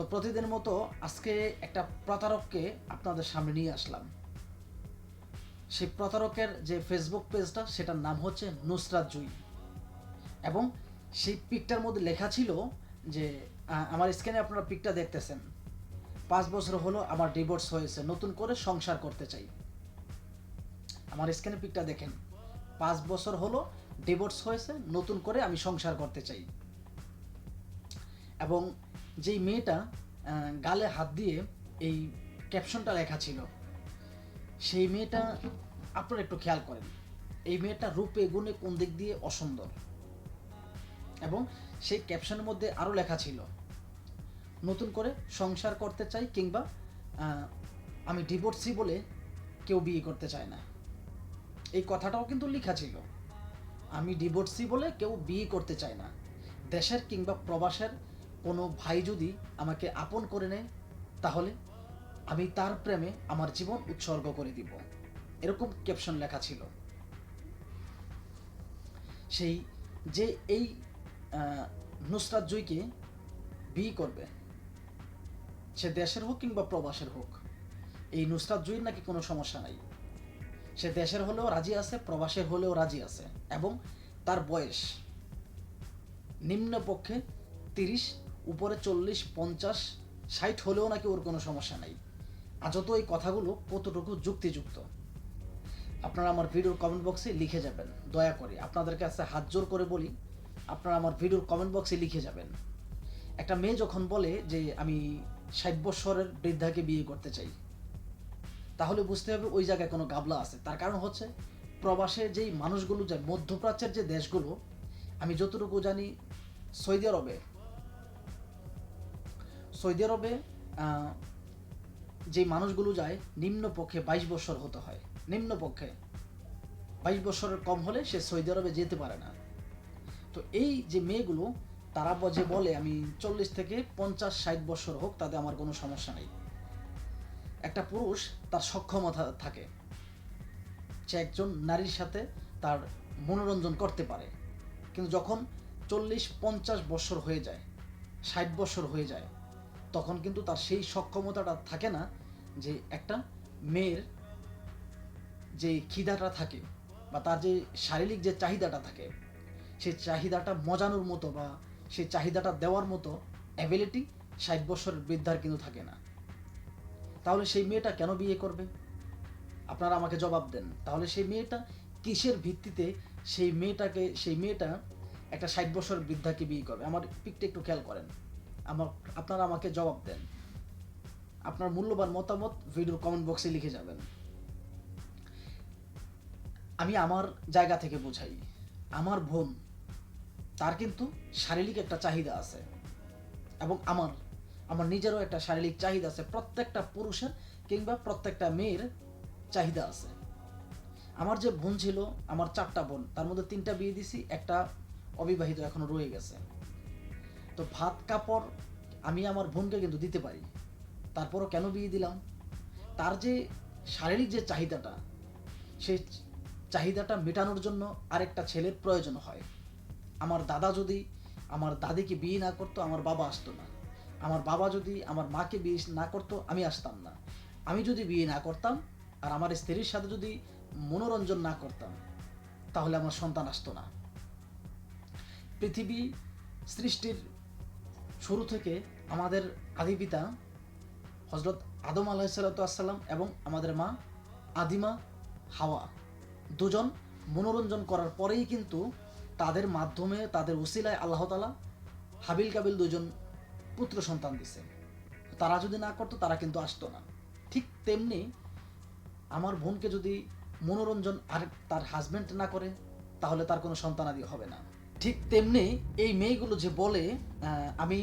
তো প্রতিদিন মতো আজকে একটা প্রতারককে আপনাদের সামনে নিয়ে আসলাম। সেই প্রতারকের যে ফেসবুক পেজটা সেটার নাম হচ্ছে নুসরাত জুই। এবং সেই পিকটার মধ্যে লেখা ছিল যে আমার স্ক্রিনে আপনারা পিকটা দেখতেছেন। পাঁচ বছর হলো আমার ডিভোর্স হয়েছে, নতুন করে সংসার করতে চাই। আমার স্ক্রিনে পিকটা দেখেন। পাঁচ বছর হলো ডিভোর্স হয়েছে, নতুন করে আমি সংসার করতে চাই। এবং যেই মেয়েটা গালে হাত দিয়ে এই ক্যাপশনটা লেখা ছিল, সেই মেয়েটা আপনারা একটু খেয়াল করেন, এই মেয়েটা রূপে, গুণে কোন দিক দিয়ে অসুন্দর? এবং সেই ক্যাপশনের মধ্যে আরও লেখা ছিল, নতুন করে সংসার করতে চাই কিংবা আমি ডিভোর্সি বলে কেউ বিয়ে করতে চায় না। এই কথাটাও কিন্তু লেখা ছিল, আমি ডিভোর্সি বলে কেউ বিয়ে করতে চায় না। দেশের কিংবা প্রবাসের কোনো ভাই যদি আমাকে আপন করে নেয়, তাহলে আমি তার প্রেমে আমার জীবন উৎসর্গ করে দিব। এরকম ক্যাপশন লেখা ছিল। সেই যে এই নুসরাত জয়কে বিয়ে করবে, সে দেশের হোক কিংবা প্রবাসের হোক, এই নুসরাত জয়ীর নাকি কোনো সমস্যা নাই। সে দেশের হলেও রাজি আছে, প্রবাসের হলেও রাজি আছে এবং তার বয়স নিম্ন পক্ষে তিরিশ উপরে চল্লিশ, পঞ্চাশ, ষাট হলেও নাকি ওর কোনো সমস্যা নাই। আজত এই কথাগুলো কতটুকু যুক্তিযুক্ত। আপনারা আমার ভিডিওর কমেন্ট বক্সে লিখে যাবেন, দয়া করে। আপনাদের কাছে হাত জোর করে বলি, আপনারা আমার ভিডিওর কমেন্ট বক্সে লিখে যাবেন। একটা মেয়ে যখন বলে যে আমি ষাট বৎসরের বৃদ্ধাকে বিয়ে করতে চাই, তাহলে বুঝতে হবে ওই জায়গায় কোনো গাবলা আছে। তার কারণ হচ্ছে, প্রবাসে যেই মানুষগুলো যায় মধ্যপ্রাচ্যের যে দেশগুলো, আমি যতটুকু জানি সৌদি আরবে সৌদি আরবে যে মানুষগুলো যায়, নিম্ন পক্ষে বাইশ বছর হতে হয়। নিম্ন পক্ষে। বাইশ বছরের কম হলে সে সৌদি আরবে যেতে পারে না। তো এই যে মেয়েগুলো, তারা যে বলে, আমি চল্লিশ থেকে পঞ্চাশ, ষাট বছর হোক, তাতে আমার কোনো সমস্যা নেই। একটা পুরুষ, তার সক্ষমতা থাকে। সে একজন নারীর সাথে তার মনোরঞ্জন করতে পারে। কিন্তু যখন চল্লিশ, পঞ্চাশ বছর হয়ে যায়, ষাট বছর হয়ে যায় তখন কিন্তু তার সেই সক্ষমতাটা থাকে না যে একটা মেয়ের যে খিদাটা থাকে বা তার যে শারীরিক যে চাহিদাটা থাকে, সেই চাহিদাটা মজানোর মতো বা সেই চাহিদাটা দেওয়ার মতো অ্যাবিলিটি ষাট বছরের বৃদ্ধার কিন্তু থাকে না। তাহলে সেই মেয়েটা কেন বিয়ে করবে? আপনারা আমাকে জবাব দেন। তাহলে সেই মেয়েটা কিসের ভিত্তিতে সেই মেয়েটাকে, সেই মেয়েটা একটা ষাট বছর বৃদ্ধাকে বিয়ে করবে? আমার পিকটা একটু খেয়াল করেন। আমার, আপনারা আমাকে জবাব দেন। আপনার মূল্যবান মতামত ভিডিওর কমেন্ট বক্সে লিখে যাবেন। আমি আমার জায়গা থেকে বোঝাই। আমার বোন, তার কিন্তু শারীরিক একটা চাহিদা আছে। এবং আমার আমার নিজেরও একটা শারীরিক চাহিদা আছে। প্রত্যেকটা পুরুষের কিংবা প্রত্যেকটা মেয়ের চাহিদা আছে। আমার যে বোন ছিল, আমার চারটা বোন, তার মধ্যে তিনটা বিয়ে দিছি, একটা অবিবাহিত এখনও রয়ে গেছে। তো ভাত কাপড় আমি আমার বোনকে কিন্তু দিতে পারি। তারপরও কেন বিয়ে দিলাম? তার যে শারীরিক যে চাহিদাটা, সেই চাহিদাটা মেটানোর জন্য আরেকটা ছেলের প্রয়োজন হয়। আমার দাদা যদি আমার দাদিকে বিয়ে না করতো, আমার বাবা আসতো না। আমার বাবা যদি আমার মাকে বিয়ে না করতো, আমি আসতাম না। আমি যদি বিয়ে না করতাম আর আমার স্ত্রীর সাথে যদি মনোরঞ্জন না করতাম, তাহলে আমার সন্তান আসতো না। পৃথিবী সৃষ্টির শুরু থেকে আমাদের আদি পিতা হজরত আদম আলাহিসাল্লাম এবং আমাদের মা আদিমা, হাওয়া দুজন মনোরঞ্জন করার পরেই কিন্তু তাদের মাধ্যমে, তাদের উসিলায় আল্লাহ তালা হাবিল কাবিল দুজন পুত্র সন্তান দিছে। তারা যদি না করতো, তারা কিন্তু আসতো না। ঠিক তেমনি আমার বোনকে যদি মনোরঞ্জন আর তার হাজব্যান্ড না করে, তাহলে তার কোনো সন্তানাদি হবে না। ঠিক তেমনি এই মেয়েগুলো যে বলে আমি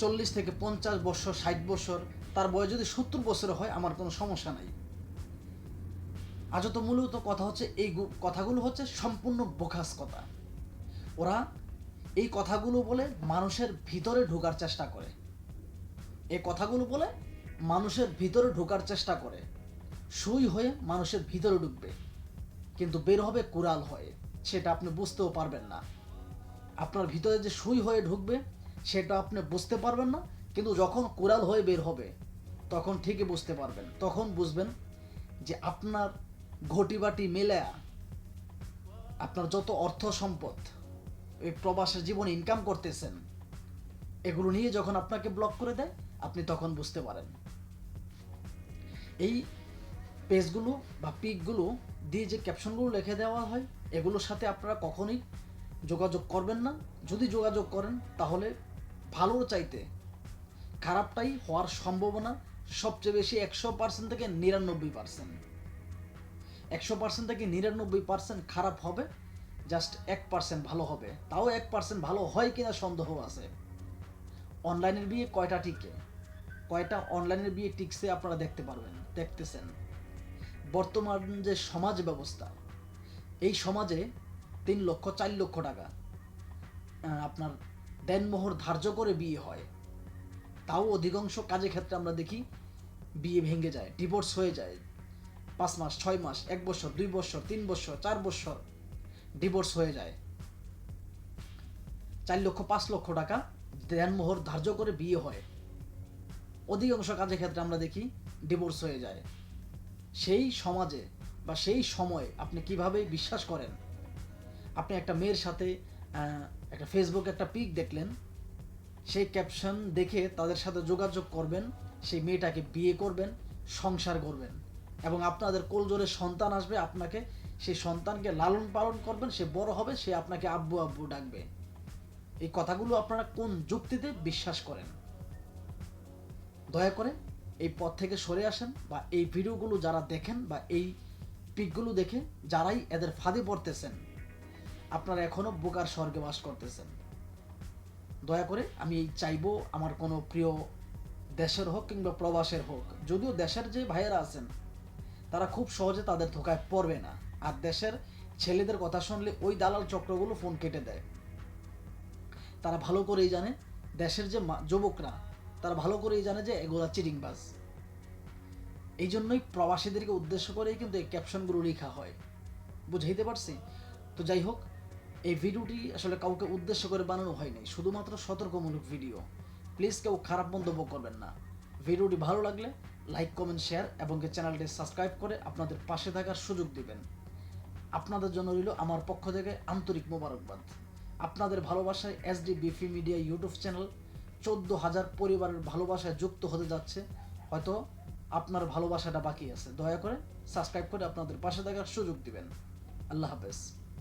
চল্লিশ থেকে পঞ্চাশ বছর, ষাট বছর, তার বয়স যদি সত্তর বছর হয়, আমার কোনো সমস্যা নাই। আজ তো মূলত কথা হচ্ছে, এই কথাগুলো হচ্ছে সম্পূর্ণ বোখাস কথা। ওরা এই কথাগুলো বলে মানুষের ভিতরে ঢোকার চেষ্টা করে। এই কথাগুলো বলে মানুষের ভিতরে ঢোকার চেষ্টা করে। সুই হয়ে মানুষের ভিতরে ঢুকবে। কিন্তু বের হবে কুড়াল হয়ে। সেটা আপনি বুঝতেও পারবেন না। আপনার ভিতরে যে সুই হয়ে ঢুকবে, সেটা আপনি বুঝতে পারবেন না, কিন্তু যখন কুড়াল হয়ে বের হবে, তখন ঠিকই বুঝতে পারবেন। তখন বুঝবেন যে আপনার ঘটি বাটি মেলে, আপনার যত অর্থ সম্পদ, এই প্রবাসের জীবনে ইনকাম করতেছেন, এগুলো নিয়ে যখন আপনাকে ব্লক করে দেয়, আপনি তখন বুঝতে পারেন। এই পেজগুলো বা পিকগুলো দিয়ে যে ক্যাপশনগুলো লিখে দেওয়া হয় এগুলোর সাথে আপনারা কখনোই যোগাযোগ করবেন না। যদি যোগাযোগ করেন, তাহলে ভালোর চাইতে খারাপটাই হওয়ার সম্ভাবনা সবচেয়ে বেশি একশো পার্সেন্ট থেকে নিরানব্বই পার্সেন্ট একশো পার্সেন্ট থেকে নিরানব্বই পার্সেন্ট খারাপ হবে জাস্ট এক পার্সেন্ট ভালো হবে। তাও এক পার্সেন্ট ভালো হয় কিনা সন্দেহ আছে। অনলাইনের বিয়ে কয়টা টিকে? কয়টা অনলাইনের বিয়ে টিকছে আপনারা দেখতে পারবেন, দেখতেছেন। বর্তমান যে সমাজ ব্যবস্থা এই সমাজে তিন লক্ষ, চার লক্ষ টাকা আপনার দেনমোহর ধার্য করে বিয়ে হয়। তাও অধিকাংশ কাজের ক্ষেত্রে আমরা দেখি বিয়ে ভেঙে যায় ডিভোর্স হয়ে যায়। পাঁচ মাস, ছয় মাস, এক বছর, দুই বছর, তিন বছর, চার বছর ডিভোর্স হয়ে যায়। চার লক্ষ, পাঁচ লক্ষ টাকা দেনমোহর ধার্য করে বিয়ে হয়। অধিকাংশ কাজের ক্ষেত্রে আমরা দেখি ডিভোর্স হয়ে যায়। সেই সমাজে বা সেই সময় আপনি কীভাবে বিশ্বাস করেন? আপনি একটা মেয়ের সাথে একটা ফেসবুকে একটা পিক দেখলেন, সেই ক্যাপশন দেখে তাদের সাথে যোগাযোগ করবেন, সেই মেয়েটাকে বিয়ে করবেন, সংসার করবেন এবং আপনাদের কোলজোরে সন্তান আসবে, আপনাকে সেই সন্তানকে লালন পালন করবেন, সে বড় হবে, সে আপনাকে আব্বু আব্বু ডাকবে। এই কথাগুলো আপনারা কোন যুক্তিতে বিশ্বাস করেন? দয়া করে এই পথ থেকে সরে আসেন বা এই ভিডিওগুলো যারা দেখেন বা এই পিকগুলো দেখে যারাই এদের ফাঁদে পড়তেছেন, আপনারা এখনও বোকার স্বর্গে বাস করতেছেন। দয়া করে আমি এই চাইব আমার কোনো প্রিয় দেশের হোক কিংবা প্রবাসের হোক, যদিও দেশের যে ভাইয়েরা আছেন, তারা খুব সহজে তাদের ধোকায় পড়বে না। আর দেশের ছেলেদের কথা শুনলে ওই দালাল চক্রগুলো ফোন কেটে দেয়। তারা ভালো করেই জানে দেশের যে যুবকরা, তারা ভালো করেই জানে যে এগুলা চিটিংবাজ। এই জন্যই প্রবাসীদেরকে উদ্দেশ্য করেই কিন্তু এই ক্যাপশনগুলো লেখা হয়। বুঝাইতে পারছি? তো যাই হোক, এই ভিডিওটি আসলে কাউকে উদ্দেশ্য করে বানানো হয়নি শুধুমাত্র সতর্কমূলক ভিডিও। প্লিজ কেউ খারাপ মন্তব্য করবেন না। ভিডিওটি ভালো লাগলে লাইক কমেন্ট শেয়ার এবং চ্যানেলটি সাবস্ক্রাইব করে আপনাদের পাশে থাকার সুযোগ দিবেন। আপনাদের জন্য রইল আমার পক্ষ থেকে আন্তরিক মোবারকবাদ। আপনাদের ভালোবাসায় এসডি বিফি মিডিয়া ইউটিউব চ্যানেল চোদ্দ হাজার পরিবারের ভালোবাসায় যুক্ত হতে যাচ্ছে। হয়তো আপনার ভালোবাসাটা বাকি আছে। দয়া করে সাবস্ক্রাইব করে আপনাদের পাশে থাকার সুযোগ দিবেন। আল্লাহ হাফেজ।